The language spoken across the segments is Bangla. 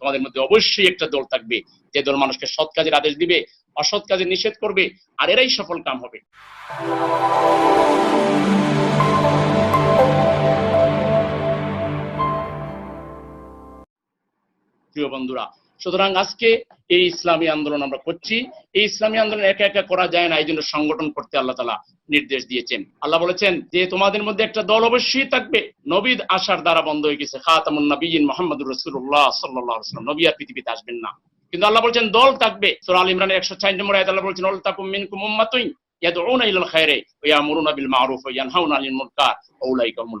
তোমাদের মধ্যে অবশ্যই একটা দল থাকবে, যে দল মানুষকে সৎ কাজের আদেশ দিবে, অসৎ কাজে নিষেধ করবে, আর এরাই সফল কাম হবে। প্রিয় বন্ধুরা, সুতরাং আজকে এই ইসলামী আন্দোলন আমরা করছি। এই ইসলামী আন্দোলন একা একা করা যায় না, এই জন্য সংগঠন করতে আল্লাহ তালা নির্দেশ দিয়েছেন। আল্লাহ বলেছেন যে তোমাদের মধ্যে একটা দল অবশ্যই থাকবে নবীদ আসার দ্বারা বন্ধ হয়ে গেছে। খাতামুন নবীন মোহাম্মদ রসুল্লাহ সাল্লাহ নবী আর পৃথিবীতে আসবেন না। কিন্তু আল্লাহ বলছেন, দল থাকবে। সুরা আল ইমরানের একশো ছয় নম্বর আয়াত আল্লাহ বলছেন, অল তাকুম মিনকুম উম্মাতুন ইলাল খায়রি ওয়া বিল মারুফ ওয়া ইয়ানহাউনা আনিল মুনকার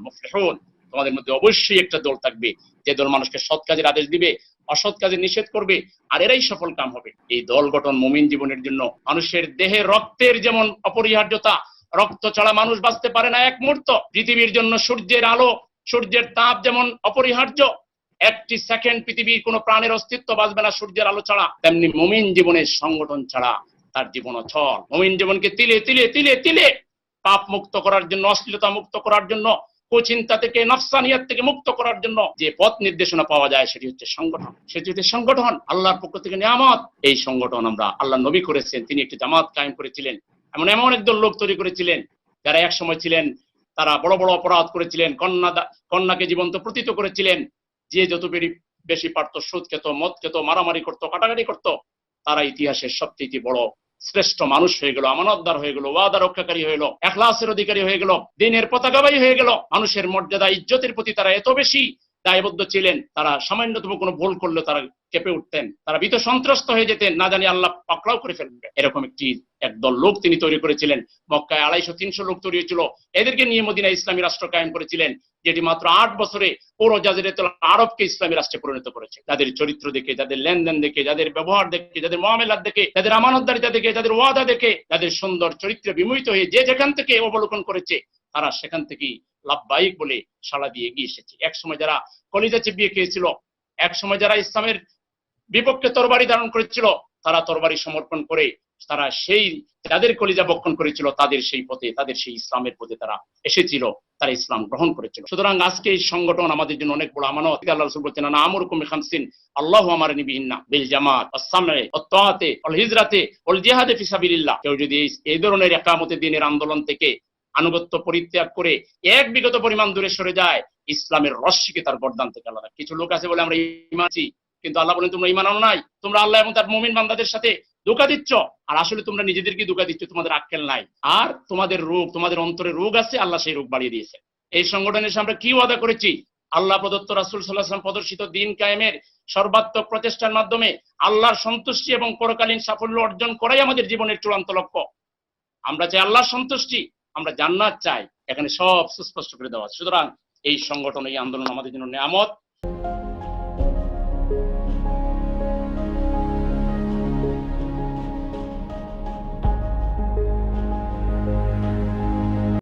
মুফলিহুন। তোমাদের মধ্যে অবশ্যই একটা দল থাকবে, যে দল মানুষকে সৎ কাজের আদেশ দিবে, অসৎ কাজে নিষেধ করবে, আর এরাই সফল কাম হবে। এই দল গঠন মুমিন জীবনের জন্য, মানুষের দেহে রক্তের যেমন অপরিহার্যতা রক্ত ছাড়া মানুষ বাঁচতে পারে না এক মুহূর্ত। পৃথিবীর জন্য সূর্যের আলো, সূর্যের তাপ যেমন অপরিহার্য, একটি সেকেন্ড পৃথিবীর কোনো প্রাণের অস্তিত্ব বাঁচবে না সূর্যের আলো ছাড়া। তেমনি মুমিন জীবনের সংগঠন ছাড়া তার জীবন অচল। মুমিন জীবনকে তিলে তিলে তিলে তিলে পাপ মুক্ত করার জন্য, অশ্লীলতা মুক্ত করার জন্য, কুচিন্তা থেকে, নফসানিয়াত থেকে মুক্ত করার জন্য যে পথ নির্দেশনা পাওয়া যায় সেটি হচ্ছে সংগঠন। সেটি হচ্ছে সংগঠন। আল্লাহর পক্ষ থেকে নিয়ামত। এই সংগঠন আমরা আল্লাহ নবী করেছেন। তিনি একটি জামাত কায়েম করেছিলেন। এমন এমন একদল লোক তৈরি করেছিলেন, যারা এক সময় ছিলেন, তারা বড় বড় অপরাধ করেছিলেন, কন্যা কন্যাকে জীবন্ত প্রতীত করেছিলেন, যে যত বেশি বেশি পারত, সুদ খেত, মদ খেত, মারামারি করত, কাটাকাটি করত, তারা ইতিহাসের সবচেয়ে বড় শ্রেষ্ঠ মানুষ হয়ে গেল, আমানতদার হয়ে গেল, ওয়াদা রক্ষাকারী হয়ে গেল, এখলাসের অধিকারী হয়ে গেল, দিনের পতাকাবাহী হয়ে গেল, মানুষের মর্যাদা, ইজ্জতের প্রতি তারা এত বেশি দায়বদ্ধ ছিলেন, তারা সামান্যতম কোনো ভুল করলে তারা কেঁপে উঠতেন। তারা ভীত সন্ত্রস্ত হয়ে যেতেন, না জানি আল্লাহ পাকড়াও করে ফেলবে। এরকম একটি একদল লোক তিনি তৈরি করেছিলেন। মক্কায় আড়াইশো, তিনশো লোক তৈরি হয়েছিল। এদেরকে নিয়ে মদিনা ইসলামী রাষ্ট্র কায়েম করেছিলেন, যেটি মাত্র আট বছরে পুরো জাজিরাতুল আরবকে ইসলামী রাষ্ট্রে পরিণত করেছে। যাদের চরিত্র দেখে যাদের লেনদেন দেখে যাদের ব্যবহার দেখে যাদের মহামেলার দেখে যাদের আমানতদারিতা দেখে যাদের ওয়াদা দেখে যাদের সুন্দর চরিত্রে বিমোহিত হয়ে যে যেখান থেকে অবলোকন করেছে তারা সেখান থেকেই লাভবাহিক বলে সাড়া দিয়ে এগিয়ে এসেছে। এক সময় যারা কলিজা চিবিয়ে খেয়েছিল এক সময় যারা ইসলামের বিপক্ষে তরবারি ধারণ করেছিল, তারা তরবারি সমর্পণ করে তারা সেই যাদের কলিজা বক্ষণ করেছিল, তাদের সেই পথে, তাদের সেই ইসলামের পথে তারা এসেছিল, তারা ইসলাম গ্রহণ করেছিল। সুতরাং আজকে এই সংগঠন আমাদের জন্য অনেক বড় আমানত। আল্লাহ রসুল বলছেন না আমর কুমি খামসিন আল্লাহ আমার নিবিহিন্না বিল জামাত আসামে অত্তাতে অল হিজরাতে অল জিহাদে ফিসাবিল্লাহ কেউ যদি এই ধরনের একামতে দিনের আন্দোলন থেকে আনুগত্য পরিত্যাগ করে এক বিগত পরিমাণ দূরে সরে যায়, ইসলামের রশ্মিকে তার বরদান থেকে আলাদা। কিছু লোক আছে বলে আমরা ইমানছি কিন্তু আল্লাহ বলেন, তোমরা ইমান আনো নাই। তোমরা আল্লাহ এবং তার মুমিন বান্দাদের সাথে ধোকা দিচ্ছ। আর আসলে তোমরা নিজেদেরকে ধোকা দিচ্ছ? তোমাদের আক্কেল নাই। আর তোমাদের রোগ, তোমাদের অন্তরে রোগ আছে, আল্লাহ সেই রোগ বাড়িয়ে দিয়েছে। এই সংগঠনের সামনে কি ওয়াদা করেছি? আল্লাহ প্রদত্ত রাসুল সাল্লাহাম প্রদর্শিত দিন কায়েমের সর্বাত্মক প্রচেষ্টার মাধ্যমে আল্লাহর সন্তুষ্টি এবং পরকালীন সাফল্য অর্জন করাই আমাদের জীবনের চূড়ান্ত লক্ষ্য। আমরা চাই আল্লাহর সন্তুষ্টি আমরা জান্নাত চাই। এখানে সব সুস্পষ্ট করে দেওয়া সুতরাং এই সংগঠন, এই আন্দোলন আমাদের জন্য নিয়ামত।